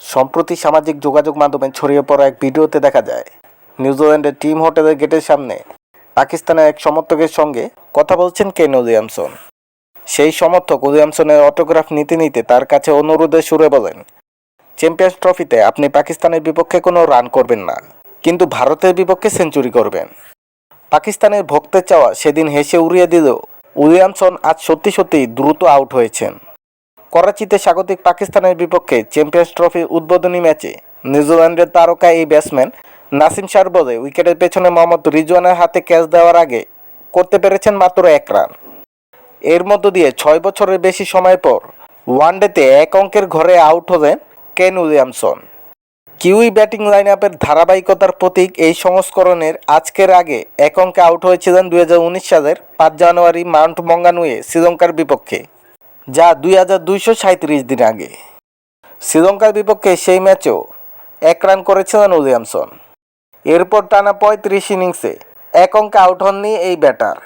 সম্প্রতি সামাজিক যোগাযোগ মাধ্যমে ছড়িয়ে পড়া এক ভিডিওতে দেখা যায়, নিউজিল্যান্ডের টিম হোটেলের গেটের সামনে পাকিস্তানের এক সমর্থকের সঙ্গে কথা বলছেন কেন উইলিয়ামসন। সেই সমর্থক উইলিয়ামসনের অটোগ্রাফ নিতে নিতে তার কাছে অনুরোধের সুরে বলেন, চ্যাম্পিয়ন্স ট্রফিতে আপনি পাকিস্তানের বিপক্ষে কোনো রান করবেন না, কিন্তু ভারতের বিপক্ষে সেঞ্চুরি করবেন। পাকিস্তানের ভক্তের চাওয়া সেদিন হেসে উড়িয়ে দিলেও উইলিয়ামসন আজ সত্যি সত্যি দ্রুত আউট হয়েছেন। করাচিতে স্বাগতিক পাকিস্তানের বিপক্ষে চ্যাম্পিয়ন্স ট্রফি উদ্বোধনী ম্যাচে নিউজিল্যান্ডের তারকা এই ব্যাটসম্যান নাসিম শার বলে উইকেটের পেছনে মোহাম্মদ রিজওয়ানের হাতে ক্যাচ দেওয়ার আগে করতে পেরেছেন মাত্র এক রান। এর মধ্য দিয়ে ছয় বছরের বেশি সময় পর ওয়ানডেতে এক অঙ্কের ঘরে আউট হলেন Kane Williamson. Kiwi batting line আপের ধারাবাহিকতার প্রতীক এই সংস্করণের আজকের আগে এক অঙ্কে আউট হয়েছিলেন দু হাজার উনিশ সালের পাঁচ জানুয়ারি মাউন্ট মঙ্গানুয়ে শ্রীলঙ্কার বিপক্ষে। যা দুই হাজার দুইশো সাঁত্রিশ দিন আগে। শ্রীলঙ্কার বিপক্ষে সেই ম্যাচেও এক রান করেছিলেন উইলিয়ামসন। এরপর টানা পঁয়ত্রিশ ইনিংসে এক অঙ্কে আউট হননি এই ব্যাটার।